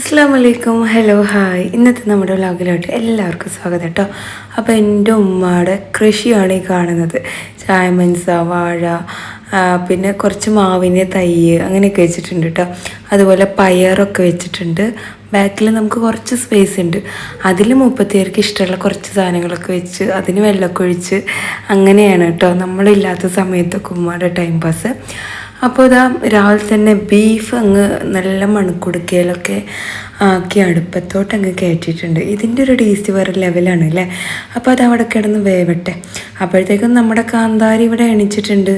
അസ്സാം വലൈക്കും hello hi ഇന്നത്തെ നമ്മുടെ വ്ലോഗിലോട്ട് എല്ലാവർക്കും സ്വാഗതം കേട്ടോ അപ്പോൾ എന്റെ ഉമ്മയുടെ കൃഷിയാണ് ഈ കാണുന്നത്. ചായമൻസ വാഴ പിന്നെ കുറച്ച് മാവിന്റെ തൈ അങ്ങനെയൊക്കെ വെച്ചിട്ടുണ്ട് കേട്ടോ അതുപോലെ പയറൊക്കെ വെച്ചിട്ടുണ്ട്. ബാക്കിൽ നമുക്ക് കുറച്ച് സ്പേസ് ഉണ്ട്. അതിൽ മുപ്പത്തിയേർക്ക് ഇഷ്ടമുള്ള കുറച്ച് സാധനങ്ങളൊക്കെ വെച്ച് അതിന് വെള്ളമൊക്കെ ഒഴിച്ച് അങ്ങനെയാണ് കേട്ടോ നമ്മളില്ലാത്ത സമയത്തൊക്കെ ഉമ്മയുടെ ടൈം പാസ് അപ്പോൾ ഇതാ രാവിലെ തന്നെ ബീഫ് അങ്ങ് നല്ല മണക്കുടുക്കയിലൊക്കെ ആക്കി അടുപ്പത്തോട്ട് അങ്ങ് കയറ്റിയിട്ടുണ്ട്. ഇതിന്റെ ഒരു ടേസ്റ്റ് വേറെ ലെവലാണ് അല്ലേ? അപ്പോൾ അത് അവിടെ കിടന്ന് വേവട്ടെ. അപ്പോഴത്തേക്കും നമ്മുടെ കാന്താരി ഇവിടെ എണിച്ചിട്ടുണ്ട്.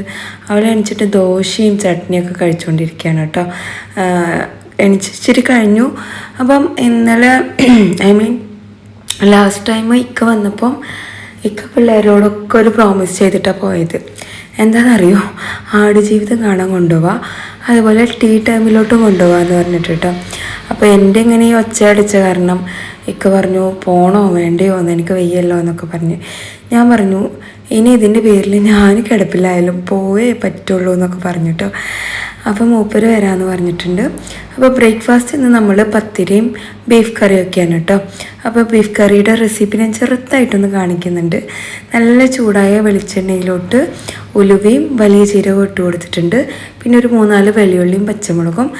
അവൾ എണിച്ചിട്ട് ദോശയും ചട്നിയൊക്കെ കഴിച്ചുകൊണ്ടിരിക്കുകയാണ് കേട്ടോ. എണിച്ചിരി കഴിഞ്ഞു. അപ്പം ഇന്നലെ ഐ മീൻ ലാസ്റ്റ് ടൈം ഇക്ക വന്നപ്പം ഇക്ക പിള്ളേരോടൊക്കെ ഒരു പ്രോമിസ് ചെയ്തിട്ടാണ് പോയത്. എന്താണെന്നറിയോ? ആടുജീവിതം കാണാൻ കൊണ്ടുപോവാ. അതുപോലെ ടീ ടൈമിലോട്ട് കൊണ്ടുപോകാന്ന് പറഞ്ഞിട്ട് കേട്ടോ അപ്പോൾ എന്റെ ഇങ്ങനെ ഈ ഒച്ച അടിച്ച കാരണം ഇക്ക പറഞ്ഞു പോണോ? വേണ്ടയോ? എന്ന് എനിക്ക് വയ്യല്ലോ എന്നൊക്കെ പറഞ്ഞ്. ഞാൻ പറഞ്ഞു ഇനി ഇതിന്റെ പേരിൽ ഞാൻ കിടപ്പിലായാലും പോയേ പറ്റുള്ളൂ എന്നൊക്കെ പറഞ്ഞിട്ടോ അപ്പോൾ മൂപ്പര് വരാമെന്ന് പറഞ്ഞിട്ടുണ്ട്. അപ്പോൾ ബ്രേക്ക്ഫാസ്റ്റ് ഇന്ന് നമ്മൾ പത്തിരിയും ബീഫ് കറിയൊക്കെയാണ് കേട്ടോ. അപ്പോൾ ബീഫ് കറിയുടെ റെസിപ്പി ഞാൻ ചെറുതായിട്ടൊന്ന് കാണിക്കുന്നുണ്ട്. നല്ല ചൂടായ വെളിച്ചെണ്ണയിലോട്ട് ഉലുവയും വലിയ ജീരകവും ഇട്ട് കൊടുത്തിട്ടുണ്ട്. പിന്നെ ഒരു മൂന്നാൽ വെള്ളിയുള്ളിയും പച്ചമുളകും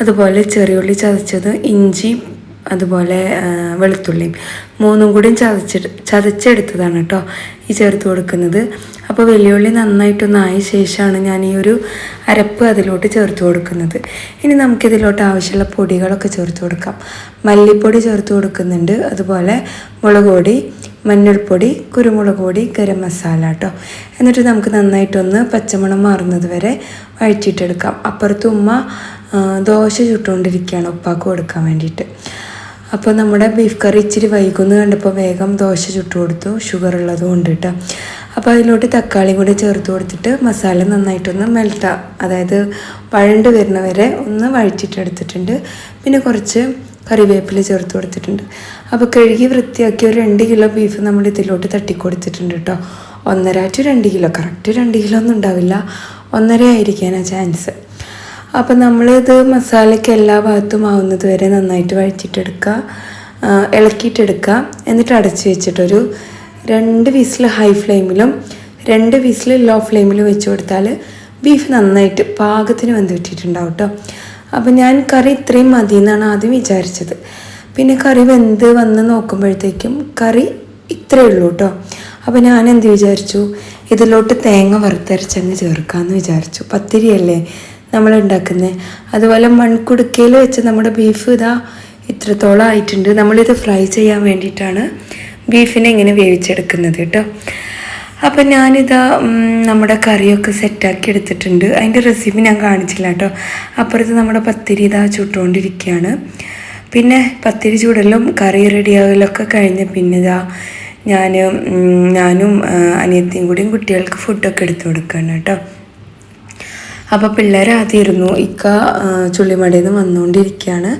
അതുപോലെ ചെറിയുള്ളി ചതച്ചത് ഇഞ്ചി അതുപോലെ വെളുത്തുള്ളിയും മൂന്നും കൂടിയും ചതച്ചെടു ചതച്ചെടുത്തതാണ് കേട്ടോ ഈ ചേർത്ത് കൊടുക്കുന്നത്. അപ്പോൾ വെല്ലുവിളി നന്നായിട്ടൊന്നായ ശേഷമാണ് ഞാൻ ഈ ഒരു അരപ്പ് അതിലോട്ട് ചേർത്ത് കൊടുക്കുന്നത്. ഇനി നമുക്കിതിലോട്ട് ആവശ്യമുള്ള പൊടികളൊക്കെ ചേർത്ത് കൊടുക്കാം. മല്ലിപ്പൊടി ചേർത്ത് കൊടുക്കുന്നുണ്ട്. അതുപോലെ മുളക് പൊടി മഞ്ഞൾപ്പൊടി കുരുമുളക് പൊടി ഗരം മസാല കേട്ടോ. എന്നിട്ട് നമുക്ക് നന്നായിട്ടൊന്ന് പച്ചമണം മാറുന്നത് വരെ വഴറ്റിയിട്ടെടുക്കാം. അപ്പുറത്ത് ഉമ്മ ദോശ ചുട്ടുകൊണ്ടിരിക്കുകയാണ് ഉപ്പാക്ക് കൊടുക്കാൻ വേണ്ടിയിട്ട്. അപ്പോൾ നമ്മുടെ ബീഫ് കറി ഇച്ചിരി വൈകുന്നു കണ്ടപ്പോൾ വേഗം ദോശ ചുട്ടു കൊടുത്തു ഷുഗർ ഉള്ളത് കൊണ്ട് കേട്ടോ അപ്പോൾ അതിലോട്ട് തക്കാളി കൂടി ചേർത്ത് കൊടുത്തിട്ട് മസാല നന്നായിട്ടൊന്ന് മെൽട്ടാം അതായത് വഴണ്ട് വരുന്ന വരെ ഒന്ന് വഴിച്ചിട്ടെടുത്തിട്ടുണ്ട് പിന്നെ കുറച്ച് കറിവേപ്പില ചേർത്ത് കൊടുത്തിട്ടുണ്ട്. അപ്പോൾ കഴുകി വൃത്തിയാക്കി ഒരു രണ്ട് കിലോ ബീഫ് നമ്മൾ ഇതിലോട്ട് തട്ടിക്കൊടുത്തിട്ടുണ്ട് കേട്ടോ ഒന്നര ടു രണ്ട് കിലോ കറക്റ്റ് രണ്ട് കിലോ ഒന്നും ഉണ്ടാവില്ല. ഒന്നര ആയിരിക്കാനാണ് ചാൻസ് അപ്പം നമ്മളിത് മസാലയ്ക്ക് എല്ലാ ഭാഗത്തും ആവുന്നത് വരെ നന്നായിട്ട് വഴിച്ചിട്ടെടുക്കുക ഇളക്കിയിട്ടെടുക്കുക എന്നിട്ട് അടച്ചു വെച്ചിട്ടൊരു രണ്ട് വിസിൽ ഹൈ ഫ്ലെയിമിലും രണ്ട് വിസിൽ ലോ ഫ്ലെയിമിലും വെച്ച് കൊടുത്താൽ ബീഫ് നന്നായിട്ട് പാകത്തിന് വെന്ത് വിട്ടിട്ടുണ്ടാവും കേട്ടോ അപ്പം ഞാൻ കറി ഇത്രയും മതി എന്നാണ് ആദ്യം വിചാരിച്ചത്. പിന്നെ കറി വെന്ത് വന്ന് നോക്കുമ്പോഴത്തേക്കും കറി ഇത്രയേ ഉള്ളൂ കേട്ടോ അപ്പോൾ ഞാൻ എന്ത് വിചാരിച്ചു? ഇതിലോട്ട് തേങ്ങ വറുത്തരച്ചങ്ങ് ചേർക്കാമെന്ന് വിചാരിച്ചു. പത്തിരിയല്ലേ? നമ്മൾ ഉണ്ടാക്കുന്നത് അതുപോലെ മൺകുടുക്കയിൽ വെച്ച് നമ്മുടെ ബീഫ് ഇതാ ഇത്രത്തോളം ആയിട്ടുണ്ട്. നമ്മളിത് ഫ്രൈ ചെയ്യാൻ വേണ്ടിയിട്ടാണ് ബീഫിനെ ഇങ്ങനെ വേവിച്ചെടുക്കുന്നത് കേട്ടോ. അപ്പം ഞാനിതാ നമ്മുടെ കറിയൊക്കെ സെറ്റാക്കി എടുത്തിട്ടുണ്ട്. അതിന്റെ റെസിപ്പി ഞാൻ കാണിച്ചില്ല കേട്ടോ. അപ്പുറത്ത് നമ്മുടെ പത്തിരി ഇതാ ചുട്ടുകൊണ്ടിരിക്കുകയാണ് പിന്നെ പത്തിരി ചൂടലും കറി റെഡിയാകലൊക്കെ കഴിഞ്ഞ് പിന്നെ ഇതാ ഞാൻ ഞാനും അനിയത്തിയും കൂടിയും കുട്ടികൾക്ക് ഫുഡൊക്കെ എടുത്തു കൊടുക്കുകയാണ് കേട്ടോ. അപ്പോൾ പിള്ളേർ ആദ്യം ഇക്ക ചുള്ളിമടയിൽ നിന്ന് വന്നുകൊണ്ടിരിക്കുകയാണ്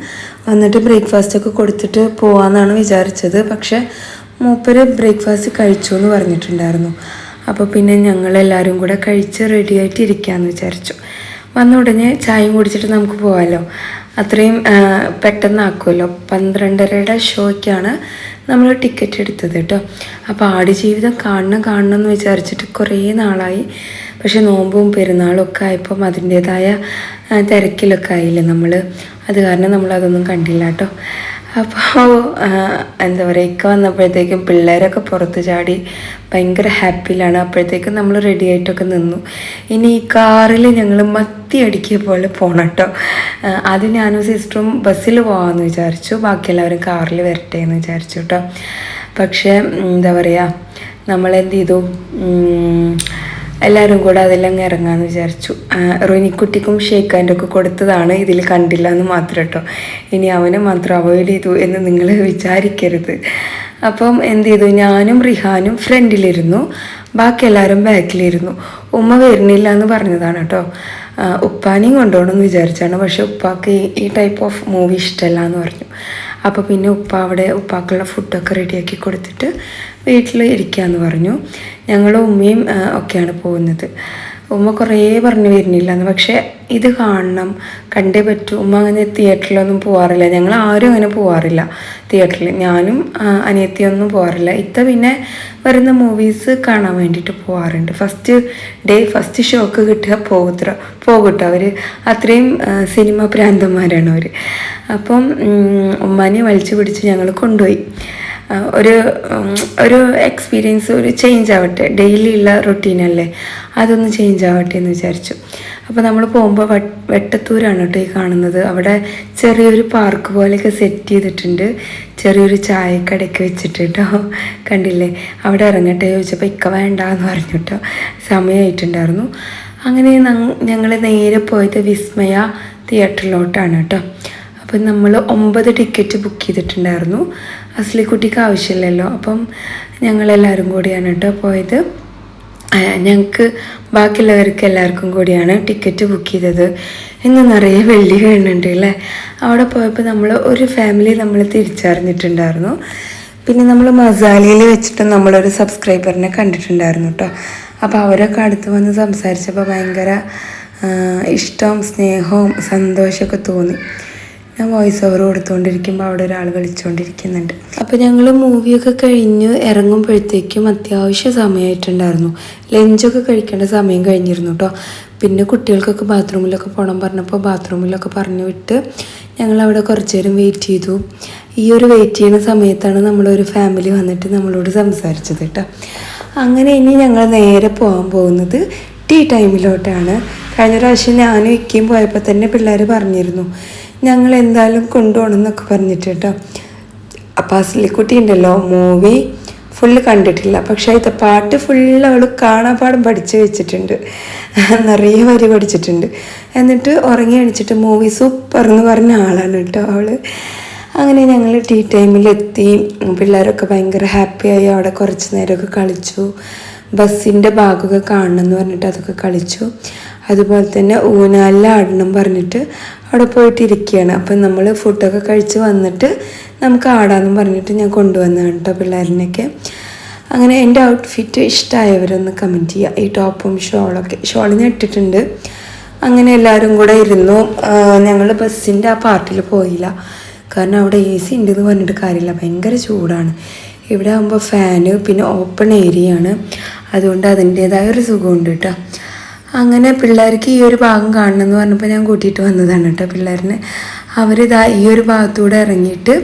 വന്നിട്ട് ബ്രേക്ക്ഫാസ്റ്റ് ഒക്കെ കൊടുത്തിട്ട് പോവാന്നാണ് വിചാരിച്ചത്. പക്ഷെ മൂപ്പര് ബ്രേക്ക്ഫാസ്റ്റ് കഴിച്ചു എന്ന് പറഞ്ഞിട്ടുണ്ടായിരുന്നു. അപ്പോൾ പിന്നെ ഞങ്ങളെല്ലാവരും കൂടെ കഴിച്ച് റെഡി ആയിട്ട് ഇരിക്കാമെന്ന് വിചാരിച്ചു. വന്ന ഉടനെ ചായയും കുടിച്ചിട്ട് നമുക്ക് പോകാമല്ലോ അത്രയും പെട്ടെന്ന് പെട്ടെന്നാക്കുമല്ലോ പന്ത്രണ്ടരയുടെ ഷോയ്ക്കാണ് നമ്മൾ ടിക്കറ്റ് എടുത്തത് കേട്ടോ. അപ്പോൾ ആടുജീവിതം കാണണം കാണണം എന്ന് വിചാരിച്ചിട്ട് കുറേ നാളായി. പക്ഷേ നോമ്പും പെരുന്നാളും ഒക്കെ ആയപ്പം അതിന്റേതായ തിരക്കിലൊക്കെ ആയില്ലേ നമ്മൾ അത് കാരണം നമ്മൾ അതൊന്നും കണ്ടില്ല കേട്ടോ. അപ്പോൾ എന്താ പറയുക ഇക്ക വന്നപ്പോഴത്തേക്കും പിള്ളേരൊക്കെ പുറത്ത് ചാടി ഭയങ്കര ഹാപ്പിയിലാണ്. അപ്പോഴത്തേക്കും നമ്മൾ റെഡി ആയിട്ടൊക്കെ നിന്നു. ഇനി ഈ കാറിൽ ഞങ്ങൾ മത്തി അടിക്കിയ പോലെ പോകണം കേട്ടോ അത് ഞാനും സിസ്റ്ററും ബസ്സിൽ പോകാമെന്ന് വിചാരിച്ചു. ബാക്കി എല്ലാവരും കാറിൽ വരട്ടെ എന്ന് വിചാരിച്ചു കേട്ടോ പക്ഷേ എന്താ പറയുക നമ്മളെന്ത് ചെയ്തു? എല്ലാവരും കൂടെ അതെല്ലാം ഇറങ്ങാമെന്ന് വിചാരിച്ചു. റോനിക്കുട്ടിക്കും ഷേഖാന്റെ ഒക്കെ കൊടുത്തതാണ് ഇതിൽ കണ്ടില്ല എന്ന് മാത്രം കേട്ടോ. ഇനി അവനെ മാത്രം അവോയ്ഡ് ചെയ്തു എന്ന് നിങ്ങൾ വിചാരിക്കരുത്. അപ്പം എന്ത് ചെയ്തു? ഞാനും റിഹാനും ഫ്രണ്ടിലിരുന്നു. ബാക്കി എല്ലാവരും ബാക്കിലിരുന്നു. ഉമ്മ വരുന്നില്ല എന്ന് പറഞ്ഞതാണ് കേട്ടോ. ഉപ്പാനെയും കൊണ്ടുപോകണമെന്ന് വിചാരിച്ചാണ്. പക്ഷെ ഉപ്പാക്ക് ഈ ടൈപ്പ് ഓഫ് മൂവി ഇഷ്ടമല്ല എന്ന് പറഞ്ഞു. അപ്പോൾ പിന്നെ ഉപ്പ അവിടെ ഉപ്പാക്കുള്ള ഫുഡൊക്കെ റെഡിയാക്കി കൊടുത്തിട്ട് വീട്ടിൽ ഇരിക്കാമെന്ന് പറഞ്ഞു. ഞങ്ങളും ഉമ്മയും ഒക്കെയാണ് പോകുന്നത്. ഉമ്മ കുറേ പറഞ്ഞു വരുന്നില്ല. എന്ന് പക്ഷേ ഇത് കാണണം. കണ്ടേ പറ്റൂ. ഉമ്മ അങ്ങനെ തിയേറ്ററിലൊന്നും പോകാറില്ല ഞങ്ങൾ ആരും അങ്ങനെ പോകാറില്ല തിയേറ്ററിൽ. ഞാനും അനിയത്തിയൊന്നും പോകാറില്ല ഇത്ത പിന്നെ വരുന്ന മൂവീസ് കാണാൻ വേണ്ടിയിട്ട് പോകാറുണ്ട് ഫസ്റ്റ് ഡേ ഫസ്റ്റ് ഷോക്ക് കിട്ടുക പോകത്ര പോകട്ടോ. അവർ അത്രയും സിനിമ പ്രാന്തന്മാരാണ് അവർ അപ്പം ഉമ്മാനെ വലിച്ചു പിടിച്ച് ഞങ്ങൾ കൊണ്ടുപോയി. ഒരു ഒരു എക്സ്പീരിയൻസ് ഒരു ചേഞ്ച് ആവട്ടെ. ഡെയിലി ഉള്ള റൊട്ടീനല്ലേ അതൊന്ന് ചേഞ്ച് ആവട്ടെ എന്ന് വിചാരിച്ചു. അപ്പോൾ നമ്മൾ പോകുമ്പോൾ വെട്ടത്തൂരാണ് കേട്ടോ ഈ കാണുന്നത്. അവിടെ ചെറിയൊരു പാർക്ക് പോലെയൊക്കെ സെറ്റ് ചെയ്തിട്ടുണ്ട്. ചെറിയൊരു ചായക്കടയൊക്കെ വെച്ചിട്ട് കേട്ടോ. കണ്ടില്ലേ? അവിടെ ഇറങ്ങട്ടെ ചോദിച്ചപ്പോൾ ഇക്ക വേണ്ട എന്ന് പറഞ്ഞു കേട്ടോ. സമയമായിട്ടുണ്ടായിരുന്നു അങ്ങനെ ഞങ്ങൾ നേരെ പോയത് വിസ്മയ തിയേറ്ററിലോട്ടാണ് കേട്ടോ. അപ്പം നമ്മൾ ഒമ്പത് ടിക്കറ്റ് ബുക്ക് ചെയ്തിട്ടുണ്ടായിരുന്നു. അസ്ലിക്കുട്ടിക്ക് ആവശ്യമില്ലല്ലോ. അപ്പം ഞങ്ങളെല്ലാവരും കൂടിയാണ് കേട്ടോ പോയത്. ഞങ്ങൾക്ക് ബാക്കിയുള്ളവർക്ക് എല്ലാവർക്കും കൂടിയാണ് ടിക്കറ്റ് ബുക്ക് ചെയ്തത്. ഇന്ന് നിറയെ വെള്ളി വീണുണ്ട് അല്ലേ അവിടെ പോയപ്പോൾ നമ്മൾ ഒരു ഫാമിലി നമ്മൾ തിരിച്ചറിഞ്ഞിട്ടുണ്ടായിരുന്നു. പിന്നെ നമ്മൾ മസാലയിൽ വെച്ചിട്ട് നമ്മളൊരു സബ്സ്ക്രൈബറിനെ കണ്ടിട്ടുണ്ടായിരുന്നു കേട്ടോ. അപ്പോൾ അവരൊക്കെ അടുത്ത് വന്ന് സംസാരിച്ചപ്പോൾ ഭയങ്കര ഇഷ്ടവും സ്നേഹവും സന്തോഷമൊക്കെ തോന്നി. ഞാൻ വോയിസ് ഓവർ കൊടുത്തുകൊണ്ടിരിക്കുമ്പോൾ അവിടെ ഒരാൾ വിളിച്ചുകൊണ്ടിരിക്കുന്നുണ്ട് അപ്പോൾ ഞങ്ങൾ മൂവിയൊക്കെ കഴിഞ്ഞ് ഇറങ്ങുമ്പോഴത്തേക്കും അത്യാവശ്യം സമയമായിട്ടുണ്ടായിരുന്നു ലഞ്ചൊക്കെ കഴിക്കേണ്ട സമയം കഴിഞ്ഞിരുന്നു കേട്ടോ പിന്നെ കുട്ടികൾക്കൊക്കെ ബാത്റൂമിലൊക്കെ പോകണം പറഞ്ഞപ്പോൾ ബാത്റൂമിലൊക്കെ പറഞ്ഞു വിട്ട് ഞങ്ങൾ അവിടെ കുറച്ച് നേരം വെയിറ്റ് ചെയ്തു. ഈ ഒരു വെയിറ്റ് ചെയ്യുന്ന സമയത്താണ് നമ്മളൊരു ഫാമിലി വന്നിട്ട് നമ്മളോട് സംസാരിച്ചത് കേട്ടോ അങ്ങനെ ഇനി ഞങ്ങൾ നേരെ പോകാൻ പോകുന്നത് ടീ ടൈമിലോട്ടാണ് കഴിഞ്ഞ പ്രാവശ്യം ഞാനും ഇക്കയും പോയപ്പോൾ തന്നെ പിള്ളേർ പറഞ്ഞിരുന്നു. ഞങ്ങൾ എന്തായാലും കൊണ്ടുപോകണം എന്നൊക്കെ പറഞ്ഞിട്ട് കേട്ടോ അപ്പം അസ്ലിക്കുട്ടി ഉണ്ടല്ലോ മൂവി ഫുള്ള് കണ്ടിട്ടില്ല. പക്ഷേ അതിന്റെ പാട്ട് ഫുള്ള് അവൾ കാണാപ്പാടും പഠിച്ചു വെച്ചിട്ടുണ്ട്. നിറയെ വരി പഠിച്ചിട്ടുണ്ട്. എന്നിട്ട് ഉറങ്ങി അടിച്ചിട്ട് മൂവി സൂപ്പർ എന്ന് പറഞ്ഞ ആളാണ് കേട്ടോ അവൾ അങ്ങനെ ഞങ്ങൾ ടീ ടൈമിലെത്തി പിള്ളേരൊക്കെ ഭയങ്കര ഹാപ്പിയായി അവിടെ കുറച്ച് നേരമൊക്കെ കളിച്ചു. ബസ്സിന്റെ ഭാഗമൊക്കെ കാണണം എന്ന് പറഞ്ഞിട്ട് അതൊക്കെ കളിച്ചു. അതുപോലെ തന്നെ ഊനാലിലാടണം പറഞ്ഞിട്ട് അവിടെ പോയിട്ടിരിക്കുകയാണ്. അപ്പം നമ്മൾ ഫുഡൊക്കെ കഴിച്ച് വന്നിട്ട് നമുക്ക് ആടാമെന്നും പറഞ്ഞിട്ട് ഞാൻ കൊണ്ടുവന്നതാണ് കേട്ടോ പിള്ളേരിനൊക്കെ അങ്ങനെ എന്റെ ഔട്ട്ഫിറ്റ് ഇഷ്ടമായവരൊന്ന് കമന്റ് ചെയ്യുക. ഈ ടോപ്പും ഷോളൊക്കെ ഷോളിന് ഇട്ടിട്ടുണ്ട്. അങ്ങനെ എല്ലാവരും കൂടെ ഇരുന്നു. ഞങ്ങൾ ബസ്സിന്റെ ആ പാർട്ടിൽ പോയില്ല. കാരണം അവിടെ എ സി ഉണ്ടെന്ന് പറഞ്ഞിട്ട് കാര്യമില്ല. ഭയങ്കര ചൂടാണ്. ഇവിടെ ആകുമ്പോൾ ഫാന് പിന്നെ ഓപ്പൺ ഏരിയ ആണ്. അതുകൊണ്ട് അതിന്റേതായ ഒരു സുഖമുണ്ട് കേട്ടോ അങ്ങനെ പിള്ളേർക്ക് ഈ ഒരു ഭാഗം കാണണം എന്ന് പറഞ്ഞപ്പോൾ ഞാൻ കൂട്ടിയിട്ട് വന്നതാണ് കേട്ടോ പിള്ളേരിനെ. അവരിതാ ഈ ഒരു ഭാഗത്തൂടെ ഇറങ്ങിയിട്ട്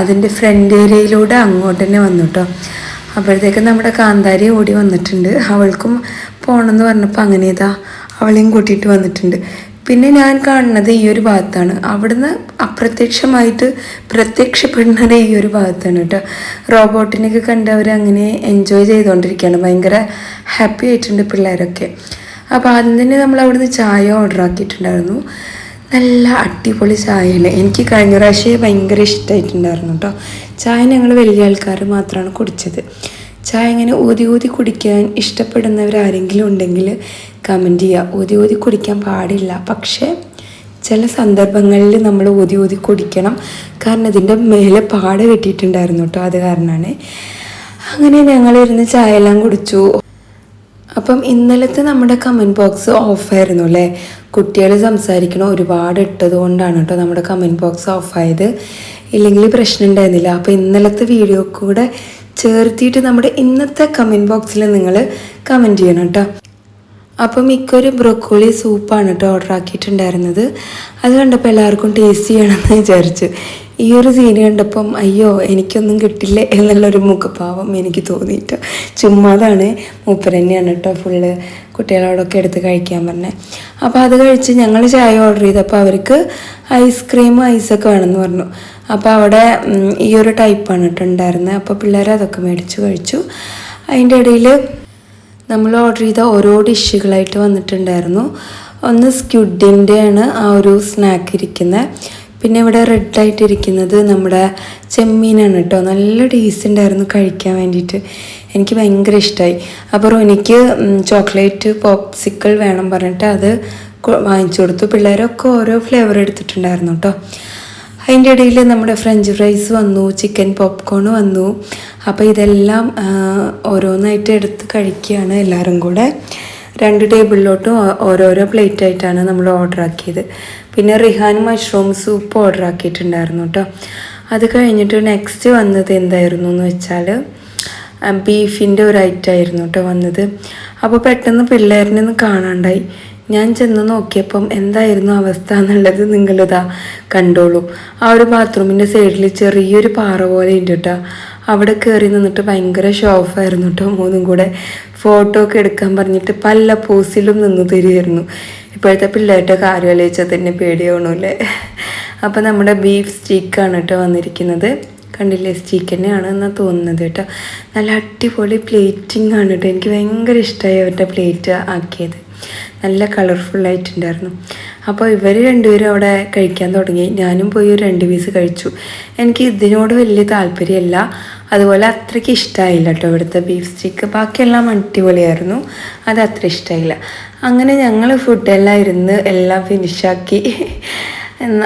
അതിന്റെ ഫ്രണ്ട് ഏരിയയിലൂടെ അങ്ങോട്ട് തന്നെ വന്നു കേട്ടോ. അപ്പോഴത്തേക്ക് നമ്മുടെ കാന്താരി ഓടി വന്നിട്ടുണ്ട്. അവൾക്കും പോകണമെന്ന് പറഞ്ഞപ്പോൾ അങ്ങനെ ഇതാ അവളെയും കൂട്ടിയിട്ട് വന്നിട്ടുണ്ട്. പിന്നെ ഞാൻ കാണുന്നത് ഈ ഒരു ഭാഗത്താണ്. അവിടുന്ന് അപ്രത്യക്ഷമായിട്ട് പ്രത്യക്ഷപ്പെടുന്നത് ഈ ഒരു ഭാഗത്താണ് കേട്ടോ. റോബോട്ടിനെയൊക്കെ കണ്ട് അവർ അങ്ങനെ എൻജോയ് ചെയ്തുകൊണ്ടിരിക്കുകയാണ്. ഭയങ്കര ഹാപ്പി ആയിട്ടുണ്ട് പിള്ളേരൊക്കെ. അപ്പോൾ ആദ്യം തന്നെ നമ്മൾ അവിടുന്ന് ചായ ഓർഡർ ആക്കിയിട്ടുണ്ടായിരുന്നു. നല്ല അടിപൊളി ചായയാണ്. എനിക്ക് കഴിഞ്ഞ പ്രാവശ്യം ഭയങ്കര ഇഷ്ടമായിട്ടുണ്ടായിരുന്നു കേട്ടോ. ചായ ഞങ്ങൾ വലിയ ആൾക്കാർ മാത്രമാണ് കുടിച്ചത്. ചായ ഇങ്ങനെ ഊതി ഊതി കുടിക്കാൻ ഇഷ്ടപ്പെടുന്നവരാരെങ്കിലും ഉണ്ടെങ്കിൽ കമന്റ് ചെയ്യുക ഊതി ഊതി കുടിക്കാൻ പാടില്ല. പക്ഷേ ചില സന്ദർഭങ്ങളിൽ നമ്മൾ ഊതി ഊതി കുടിക്കണം. കാരണം ഇതിന്റെ മേലെ പാട കെട്ടിയിട്ടുണ്ടായിരുന്നു കേട്ടോ. അത് കാരണമാണ്. അങ്ങനെ ഞങ്ങളിരുന്ന് ചായ എല്ലാം കുടിച്ചു. അപ്പം ഇന്നലത്തെ നമ്മുടെ കമന്റ് ബോക്സ് ഓഫായിരുന്നു അല്ലേ? കുട്ടികൾ സംസാരിക്കണം ഒരുപാട് ഇട്ടത് കൊണ്ടാണ് കേട്ടോ നമ്മുടെ കമന്റ് ബോക്സ് ഓഫായത് ഇല്ലെങ്കിൽ പ്രശ്നം ഉണ്ടായിരുന്നില്ല. അപ്പോൾ ഇന്നലത്തെ വീഡിയോ കൂടെ ചേർത്തിയിട്ട് നമ്മുടെ ഇന്നത്തെ കമന്റ് ബോക്സിൽ നിങ്ങൾ കമന്റ് ചെയ്യണം കേട്ടോ അപ്പം മിക്കൊരു ബ്രൊക്കോളി സൂപ്പാണ് കേട്ടോ ഓർഡർ ആക്കിയിട്ടുണ്ടായിരുന്നത്. അത് കണ്ടപ്പോൾ എല്ലാവർക്കും ടേസ്റ്റ് ചെയ്യണമെന്ന് വിചാരിച്ചു. ഈ ഒരു സീൻ കണ്ടപ്പം അയ്യോ എനിക്കൊന്നും കിട്ടില്ല എന്നുള്ളൊരു മുഖഭാവം എനിക്ക് തോന്നിയിട്ട്. ചുമ്മാതാണ് മൂപ്പർ തന്നെയാണ് കേട്ടോ ഫുള്ള് കുട്ടികളോടൊക്കെ എടുത്ത് കഴിക്കാൻ പറഞ്ഞത് അപ്പോൾ അത് കഴിച്ച് ഞങ്ങൾ ചായ ഓർഡർ ചെയ്തപ്പോൾ അവർക്ക് ഐസ്ക്രീം ഐസൊക്കെ വേണമെന്ന് പറഞ്ഞു. അപ്പോൾ അവിടെ ഈ ഒരു ടൈപ്പാണ് കേട്ടോ ഉണ്ടായിരുന്നത് അപ്പോൾ പിള്ളേർ അതൊക്കെ മേടിച്ച് കഴിച്ചു. അതിന്റെ ഇടയിൽ നമ്മൾ ഓർഡർ ചെയ്ത ഓരോ ഡിഷുകളായിട്ട് വന്നിട്ടുണ്ടായിരുന്നു. ഒന്ന് സ്ക്യുഡിന്റെ ആണ് ആ ഒരു സ്നാക്ക് ഇരിക്കുന്നത് പിന്നെ ഇവിടെ റെഡ് ആയിട്ട് ഇരിക്കുന്നത് നമ്മുടെ ചെമ്മീനാണ് കേട്ടോ. നല്ല ടേസ്റ്റ് ഉണ്ടായിരുന്നു കഴിക്കാൻ വേണ്ടിയിട്ട്. എനിക്ക് ഭയങ്കര ഇഷ്ടമായി അപ്പോൾ റോനിക്ക് ചോക്ലേറ്റ് പോപ്സിക്കിൾ വേണം പറഞ്ഞിട്ട് അത് വാങ്ങിച്ചു കൊടുത്തു. പിള്ളേരൊക്കെ ഓരോ ഫ്ലേവർ എടുത്തിട്ടുണ്ടായിരുന്നു കേട്ടോ. അതിന്റെ ഇടയിൽ നമ്മുടെ ഫ്രഞ്ച് ഫ്രൈസ് വന്നു ചിക്കൻ പോപ്കോൺ വന്നു. അപ്പോൾ ഇതെല്ലാം ഓരോന്നായിട്ട് എടുത്ത് കഴിക്കുകയാണ് എല്ലാവരും കൂടെ. രണ്ട് ടേബിളിലോട്ടും ഓരോരോ പ്ലേറ്റ് ആയിട്ടാണ് നമ്മൾ ഓർഡർ ആക്കിയത് പിന്നെ റിഹാൻ മഷ്റൂം സൂപ്പ് ഓർഡർ ആക്കിയിട്ടുണ്ടായിരുന്നു കേട്ടോ. അത് കഴിഞ്ഞിട്ട് നെക്സ്റ്റ് വന്നത് എന്തായിരുന്നു എന്ന് വെച്ചാൽ ബീഫിന്റെ ഒരു ഐറ്റം ആയിരുന്നു കേട്ടോ വന്നത്. അപ്പോൾ പെട്ടെന്ന് പിള്ളേരിനെ ഒന്ന് കാണാണ്ടായി. ഞാൻ ചെന്ന് നോക്കിയപ്പം എന്തായിരുന്നു അവസ്ഥ എന്നുള്ളത് നിങ്ങളിതാ കണ്ടോളൂ. ആ ഒരു ബാത്റൂമിന്റെ സൈഡിൽ ചെറിയൊരു പാറ പോലെ ഉണ്ട് കേട്ടോ. അവിടെ കയറി നിന്നിട്ട് ഭയങ്കര ഷോഫായിരുന്നു കേട്ടോ മൂന്നും കൂടെ ഫോട്ടോ ഒക്കെ എടുക്കാൻ പറഞ്ഞിട്ട് പല പോസിലും നിന്ന് തരുമായിരുന്നു ഇപ്പോഴത്തെ പിള്ളേരുടെ കാര്യം ആലോചിച്ചാൽ തന്നെ പേടിയാവണല്ലേ? അപ്പോൾ നമ്മുടെ ബീഫ് സ്റ്റീക്കാണ് കേട്ടോ വന്നിരിക്കുന്നത്. കണ്ടില്ലേ? സ്റ്റീക്ക് തന്നെയാണ് എന്നാണ് തോന്നുന്നത് കേട്ടോ നല്ല അടിപൊളി പ്ലേറ്റിംഗ് ആണ് കേട്ടോ എനിക്ക് ഭയങ്കര ഇഷ്ടമായി അവരുടെ പ്ലേറ്റ് ആക്കിയത്. നല്ല കളർഫുള്ളായിട്ടുണ്ടായിരുന്നു അപ്പോൾ ഇവർ രണ്ടുപേരും അവിടെ കഴിക്കാൻ തുടങ്ങി. ഞാനും പോയി ഒരു രണ്ട് പീസ് കഴിച്ചു. എനിക്ക് ഇതിനോട് വലിയ താല്പര്യമല്ല. അതുപോലെ അത്രയ്ക്ക് ഇഷ്ടമായില്ല കേട്ടോ ഇവിടുത്തെ ബീഫ് സ്റ്റിക്ക് ബാക്കിയെല്ലാം അടിപൊളിയായിരുന്നു. അത് അത്ര ഇഷ്ടമായില്ല അങ്ങനെ ഞങ്ങൾ ഫുഡെല്ലാം ഇരുന്ന് എല്ലാം ഫിനിഷാക്കി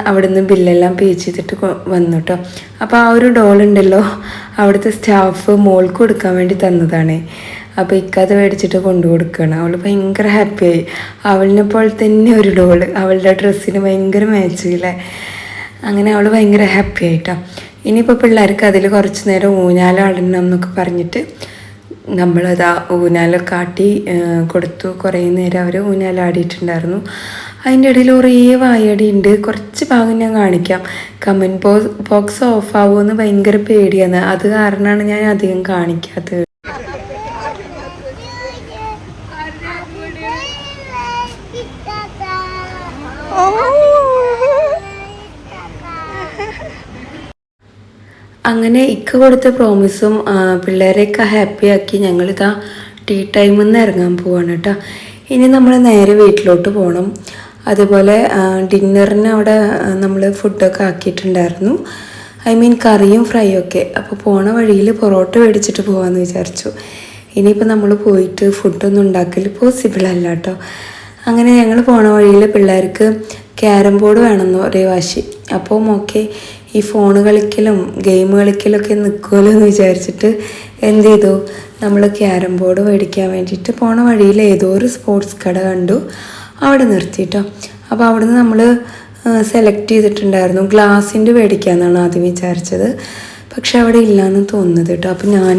അവിടുന്ന് ബില്ലെല്ലാം പേ ചെയ്തിട്ട് വന്നു കേട്ടോ അപ്പോൾ ആ ഒരു ഡോൾ ഉണ്ടല്ലോ അവിടുത്തെ സ്റ്റാഫ് മോൾക്ക് കൊടുക്കാൻ വേണ്ടി തന്നതാണ്. അപ്പോൾ ഇക്കത് മേടിച്ചിട്ട് കൊണ്ടു കൊടുക്കുകയാണ് അവൾ ഭയങ്കര ഹാപ്പിയായി അവളിനെ പോലെ തന്നെ ഒരു ഡോൾ അവളുടെ ഡ്രസ്സിന് ഭയങ്കര മാച്ചില്ലേ അങ്ങനെ അവൾ ഭയങ്കര ഹാപ്പി ആയിട്ടോ. ഇനിയിപ്പോൾ പിള്ളേർക്ക് അതിൽ കുറച്ച് നേരം ഊഞ്ഞാലാടണം എന്നൊക്കെ പറഞ്ഞിട്ട് നമ്മളത് ഊഞ്ഞാലൊക്കെ കാട്ടി കൊടുത്തു. കുറേ നേരം അവർ ഊഞ്ഞാലാടിയിട്ടുണ്ടായിരുന്നു. അതിന്റെ ഇടയിൽ കുറേ വായടി ഉണ്ട്. കുറച്ച് ഭാഗം ഞാൻ കാണിക്കാം. കമന്റ് ബോക്സ് ഓഫ് ആവുമെന്ന് ഭയങ്കര പേടിയാണ്. അത് കാരണമാണ് ഞാൻ അധികം കാണിക്കാത്തത്. അങ്ങനെ ഇക്ക കൊടുത്ത പ്രോമിസും പിള്ളേരെയൊക്കെ ഹാപ്പിയാക്കി ഞങ്ങളിതാ ടീ ടൈമിൽ നിന്ന് ഇറങ്ങാൻ പോവാണ് കേട്ടോ ഇനി നമ്മൾ നേരെ വീട്ടിലോട്ട് പോകണം അതുപോലെ ഡിന്നറിന് അവിടെ നമ്മൾ ഫുഡൊക്കെ ആക്കിയിട്ടുണ്ടായിരുന്നു. ഐ മീൻ കറിയും ഫ്രൈയും ഒക്കെ. അപ്പോൾ പോണ വഴിയിൽ പൊറോട്ട മേടിച്ചിട്ട് പോകാമെന്ന് വിചാരിച്ചു. ഇനിയിപ്പോൾ നമ്മൾ പോയിട്ട് ഫുഡൊന്നും ഉണ്ടാക്കൽ പോസിബിൾ അല്ല കേട്ടോ അങ്ങനെ ഞങ്ങൾ പോണ വഴിയിൽ പിള്ളേർക്ക് ക്യാരം ബോർഡ് വേണമെന്ന് ഒരേ വാശി. അപ്പോൾ ഓക്കെ ഈ ഫോൺ കളിക്കലും ഗെയിം കളിക്കലൊക്കെ നിൽക്കുമല്ലോ എന്ന് വിചാരിച്ചിട്ട് എന്ത് ചെയ്തു? നമ്മൾ ക്യാരം ബോർഡ് മേടിക്കാൻ വേണ്ടിയിട്ട് പോണ വഴിയിൽ ഏതോ ഒരു സ്പോർട്സ് കട കണ്ടു. അവിടെ നിർത്തിയിട്ടോ അപ്പോൾ അവിടുന്ന് നമ്മൾ സെലക്ട് ചെയ്തിട്ടുണ്ടായിരുന്നു. ഗ്ലാസിന്റെ മേടിക്കാമെന്നാണ് ആദ്യം വിചാരിച്ചത്. പക്ഷെ അവിടെ ഇല്ലയെന്ന് തോന്നുന്നത് കേട്ടോ. അപ്പോൾ ഞാൻ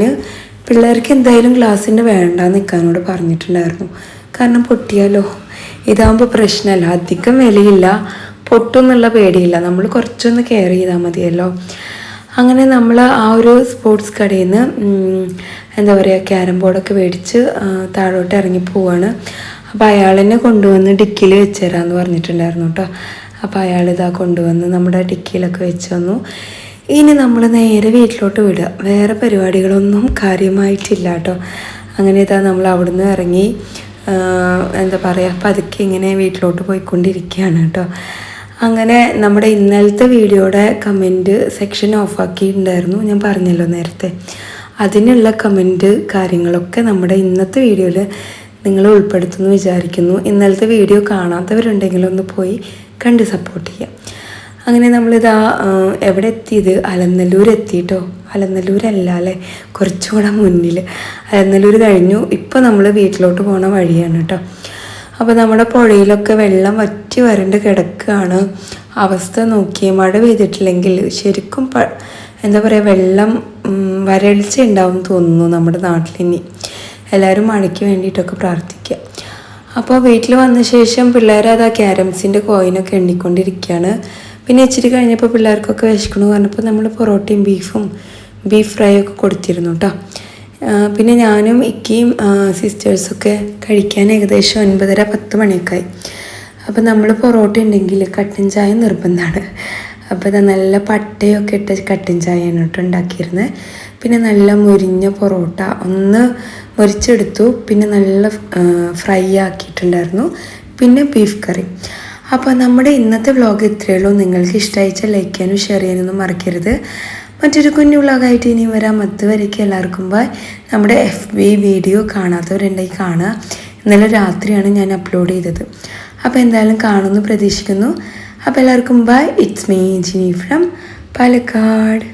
പിള്ളേർക്ക് എന്തായാലും ഗ്ലാസിന്റെ വേണ്ട നിൽക്കാനോട് പറഞ്ഞിട്ടുണ്ടായിരുന്നു. കാരണം പൊട്ടിയാലോ? ഇതാകുമ്പോൾ പ്രശ്നമല്ല അധികം വിലയില്ല. പൊട്ടുന്നുള്ള പേടിയില്ല. നമ്മൾ കുറച്ചൊന്ന് കെയർ ചെയ്താൽ മതിയല്ലോ. അങ്ങനെ നമ്മൾ ആ ഒരു സ്പോർട്സ് കടയിൽ നിന്ന് എന്താ പറയുക ക്യാരം ബോർഡൊക്കെ മേടിച്ച് താഴോട്ട് ഇറങ്ങി പോവാണ്. അപ്പോൾ അയാൾ കൊണ്ടുവന്ന് ഡിക്കിയിൽ വെച്ച് തരാമെന്ന് പറഞ്ഞിട്ടുണ്ടായിരുന്നു കേട്ടോ. അപ്പോൾ അയാൾ ഇതാ കൊണ്ടുവന്ന് നമ്മുടെ ഡിക്കിയിലൊക്കെ വെച്ച് തന്നു. ഇനി നമ്മൾ നേരെ വീട്ടിലോട്ട് വിടുക. വേറെ പരിപാടികളൊന്നും കാര്യമായിട്ടില്ല കേട്ടോ. അങ്ങനെ ഇതാ നമ്മൾ അവിടുന്ന് ഇറങ്ങി എന്താ പറയുക പതുക്കെ ഇങ്ങനെ വീട്ടിലോട്ട് പോയിക്കൊണ്ടിരിക്കുകയാണ് കേട്ടോ. അങ്ങനെ നമ്മുടെ ഇന്നലത്തെ വീഡിയോയുടെ കമന്റ് സെക്ഷൻ ഓഫാക്കിയിട്ടുണ്ടായിരുന്നു ഞാൻ പറഞ്ഞല്ലോ നേരത്തെ. അതിനുള്ള കമന്റ് കാര്യങ്ങളൊക്കെ നമ്മുടെ ഇന്നത്തെ വീഡിയോയിൽ നിങ്ങൾ ഉൾപ്പെടുത്തുമെന്ന് വിചാരിക്കുന്നു. ഇന്നലത്തെ വീഡിയോ കാണാത്തവരുണ്ടെങ്കിൽ ഒന്ന് പോയി കണ്ട് സപ്പോർട്ട് ചെയ്യാം. അങ്ങനെ നമ്മളിതാ എവിടെ എത്തിയത്? അലനല്ലൂർ എത്തിയിട്ടോ അലനല്ലൂരല്ല അല്ലേ? കുറച്ചുകൂടെ മുന്നിൽ അലനല്ലൂർ കഴിഞ്ഞു. ഇപ്പോൾ നമ്മൾ വീട്ടിലോട്ട് പോണ വഴിയാണ് കേട്ടോ. അപ്പോൾ നമ്മുടെ പുഴയിലൊക്കെ വെള്ളം വറ്റി വരണ്ട് കിടക്കുകയാണ് അവസ്ഥ നോക്കി മഴ പെയ്തിട്ടില്ലെങ്കിൽ ശരിക്കും എന്താ പറയുക വെള്ളം വരൾച്ച ഉണ്ടാവും തോന്നുന്നു നമ്മുടെ നാട്ടിലിനി. എല്ലാവരും മഴയ്ക്ക് വേണ്ടിയിട്ടൊക്കെ പ്രാർത്ഥിക്കുക അപ്പോൾ വീട്ടിൽ വന്ന ശേഷം പിള്ളേർ അത് ആ ക്യാരംസിന്റെ കോയിനൊക്കെ എണ്ണിക്കൊണ്ടിരിക്കുകയാണ് പിന്നെ ഇച്ചിരി കഴിഞ്ഞപ്പോൾ പിള്ളേർക്കൊക്കെ വിശക്കണമെന്ന് പറഞ്ഞപ്പോൾ നമ്മൾ പൊറോട്ടയും ബീഫും ബീഫ് ഫ്രൈ ഒക്കെ കൊടുത്തിരുന്നു കേട്ടോ പിന്നെ ഞാനും ഇക്കയും സിസ്റ്റേഴ്സൊക്കെ കഴിക്കാൻ ഏകദേശം ഒൻപതര പത്ത് മണിയൊക്കെ അപ്പം നമ്മൾ പൊറോട്ട ഉണ്ടെങ്കിൽ കട്ടൻ ചായ നിർബന്ധമാണ് അപ്പോൾ ഇത് നല്ല പട്ടയൊക്കെ ഇട്ട കട്ടൻ ചായയാണ് കേട്ടോ ഉണ്ടാക്കിയിരുന്നത് പിന്നെ നല്ല മുരിഞ്ഞ പൊറോട്ട ഒന്ന് മുരിച്ചെടുത്തു. പിന്നെ നല്ല ഫ്രൈ ആക്കിയിട്ടുണ്ടായിരുന്നു. പിന്നെ ബീഫ് കറി. അപ്പോൾ നമ്മുടെ ഇന്നത്തെ വ്ലോഗ് ഇത്രയേ ഉള്ളൂ. നിങ്ങൾക്ക് ഇഷ്ടമായിച്ചാൽ ലൈക്ക് ചെയ്യാനും ഷെയർ ചെയ്യാനൊന്നും മറക്കരുത്. മറ്റൊരു കുഞ്ഞു വ്ളോഗായിട്ട് ഇനി വരാം. അതുവരേക്ക് എല്ലാവർക്കും ബൈ നമ്മുടെ എഫ് ബി വീഡിയോ കാണാത്തവരുണ്ടെങ്കിൽ കാണുക. ഇന്നലെ രാത്രിയാണ് ഞാൻ അപ്ലോഡ് ചെയ്തത്. അപ്പോൾ എന്തായാലും കാണുമെന്ന് പ്രതീക്ഷിക്കുന്നു. അപ്പോൾ എല്ലാവർക്കും bye it's me Jini from Palakkad